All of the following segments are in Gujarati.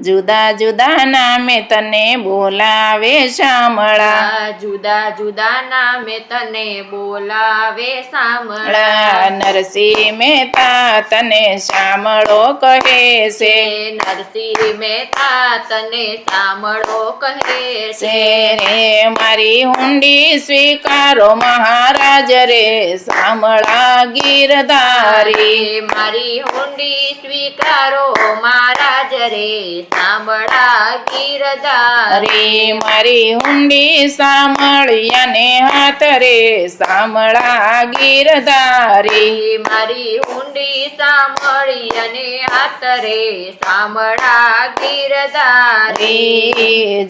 જુદા જુદા નામે તને બોલાવે શામળા જુદા જુદા નામે તને બોલાવે શામળા નરસિંહ મહેતા તને શામળો કહે છે નરસિંહ મહેતા તને શામળો કહે છે રે મારી હુંડી સ્વીકારો મહારાજ રે શામળા ગીરધારી મારી હુંડી સ્વીકારો મહારાજ રે નામડા કીરદા રે મારી હુંડી સામળિયાને હાથ રે સામળા ગીરદા રે મારી હુંડી સામળિયાને હાથ રે સામળા ગીરદા રે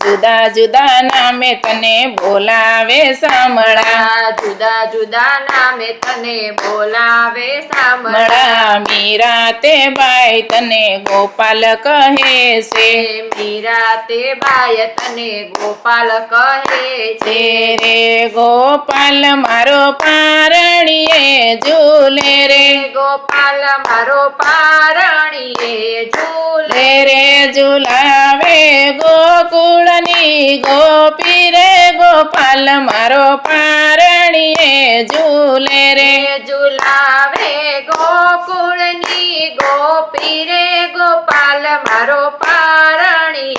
જુદા જુદા નામે તને બોલાવે સામળા જુદા જુદા નામે તને બોલાવે સામળા મીરા તે બાઈ તને ગોપાલ કહે છે મીરા તે બાય તને ગોપાલ કહે છે રે ગોપાલ મારો પારણીએ ઝૂલે રે ગોપાલ મારો પારણીએ ઝૂલે રે ઝૂલાવે ગોકુળની ગોપી રે ગોપાલ મારો પારણીએ ઝૂલે રે ઝૂલાવે गोकुणनी गोपी रे गोपाल मारो पारणी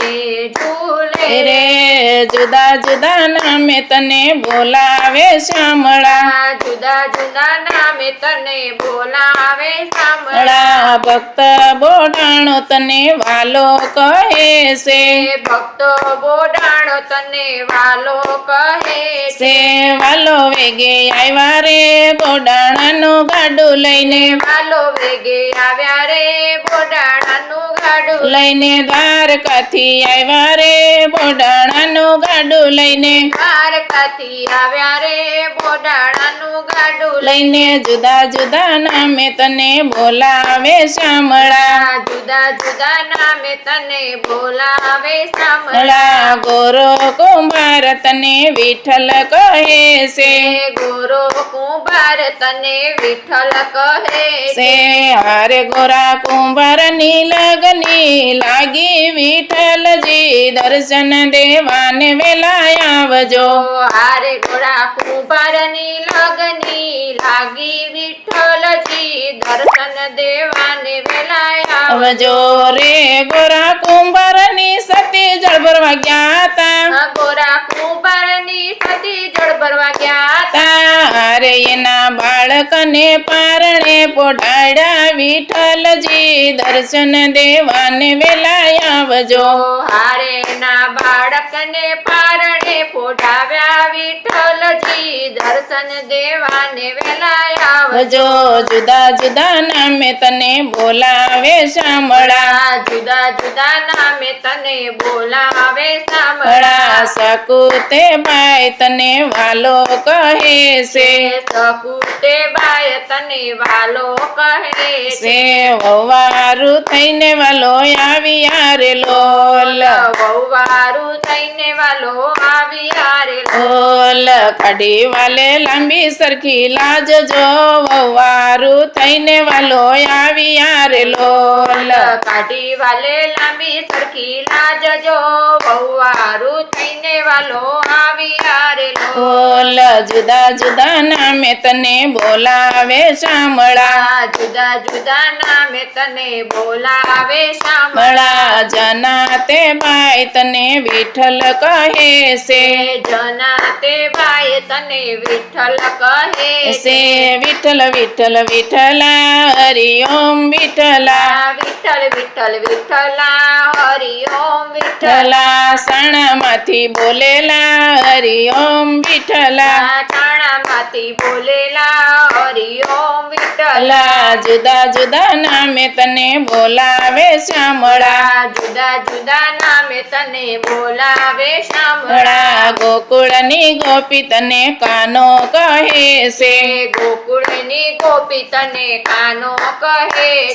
झूले रे जुदा जुदा नामे तने बोलावे श्यामला जुदा जुदा नामे तने बोलावे श्यामला भक्त बोडाणो तने वालो कहे से भक्त बोडाणो तने वालो कहे से वालो वेगे आईवारे बोडाणा नो गाडू लईने ને માલો વેગે આવ્યા રે બોડા લઈને કાથી આવ્યા રે બોડાણાનું ગાડું લઈને દ્વારકાથી આવ્યા રે બોડાણાનું ગાડું લઈને જુદા જુદા નામે તને બોલાવે શામળા જુદા જુદા નામે તને બોલાવે શામળા ગોરો કુંભાર તને વિઠ્ઠલ કહે છે ગોરો કુંભાર તને વિઠ્ઠલ કહે છે હારે ગોરા કુંભાર ની લગની जी लागी विठल जी दर्शन देवान वजो हरे घोड़ा कुबर नी लगनी लागी विठल जी दर्शन देवान मिलायावजो रे घोड़ा कुंभर नी सती जड़ भर ज्ञाता એના બાળકને પારણે પોઢાડ્યા વિઠળજી દર્શન દેવાને વેલા આવજો હારેના બાળકને પારણે પોઢાડ્યા વિઠળજી દર્શન દેવાને વેલા આવજો જુદા જુદા નામે તને બોલાવે સામળા જુદા જુદા નામે તને બોલાવે સામળા સકુતે માય તને વાલો કહેસે તો કુટેવાય તને વાલો કહે છે સે વવારું થઈને વાલો આવીારેલોલ વવારું થઈને વાલો આવીારેલોલ ઓલ કાડી વાલે લાંબી સરખી લાજ જો વવારું થઈને વાલો આવીારેલોલ કાડી વાલે લાંબી સરખી લાજ જો પૌવારું થઈને વાલો આવ્યા રે બોલ જુદા જુદા નામે તને બોલાવે સાંભળા જુદા જુદા નામે તને બોલાવે સાંભળા જના તે ભાઈ તને વિઠ્ઠલ કહે છે જના તે ભાઈ તને વિઠ્ઠલ કહે છે વિઠ્ઠલ વિઠ્ઠલ વિઠ્ઠલા હરિ ઓમ વિઠ્ઠલા વિઠ્ઠલ વિઠ્ઠલ વિઠ્ઠલા હરિ ઓમ વિઠ્ઠલા સણમાંથી બોલેલા હરિ ઓમ વિઠ્ઠલા તાણામાંથી બોલેલા હરિ ઓમ વિઠ્ઠલા જુદા જુદા નામે તને બોલાવે શામળા જુદા જુદા નામે તને બોલાવે શામળા ગોકુળની ગોપી તને કાનો કહે છે ગોકુળની ગોપી તને કાનો કહે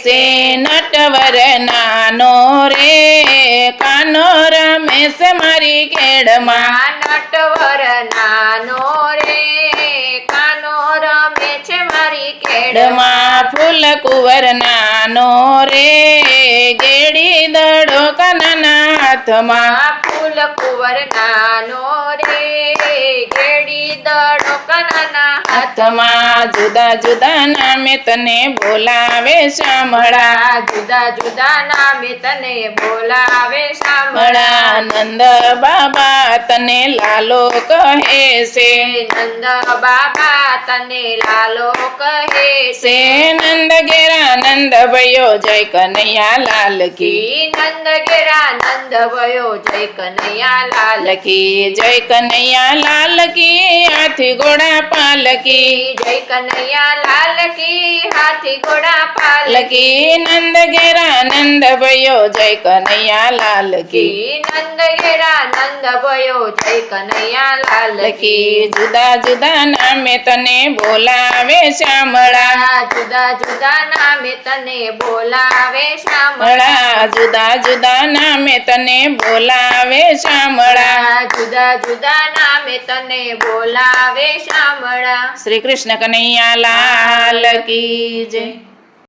છે નટવ નાનો રે કાનો રમેશ મારી કેડમાં નટવર નાનો રે કાનો રમે છે મારી કેડમાં ફૂલ કુંવર નાનો રે ગેડી દડો કાના હાથમાં ફૂલ જુદા જુદા નામે તને બોલાવે શામળા જુદા જુદા નામે તને બોલાવે શામળા નંદ બાબા તને લાલો કહે છે નંદ બાબા તને લાલો કહે છે નંદ ઘેરા નંદ ભયો જય કનૈયા લાલ કી નંદ ઘેરા નંદ ભયો જય કનૈયા कन्हैया लाल की जय कन्हैया लाल की हाथी घोड़ा पाल की जय कन्हैया लाल की हाथी घोड़ा पाल की नंद गेरा नंद भयो जय कन्हैया लाल की नंद गेरा આનંદ ભયો જય કનૈયા લાલ કી જુદા જુદા નામે તને બોલાવે શામળા જુદા જુદા નામે તને બોલાવે શામળા જુદા જુદા નામે તને બોલાવે શામળા જુદા જુદા નામે તને બોલાવે શામળા શ્રી કૃષ્ણ કનૈયા લાલ કી જય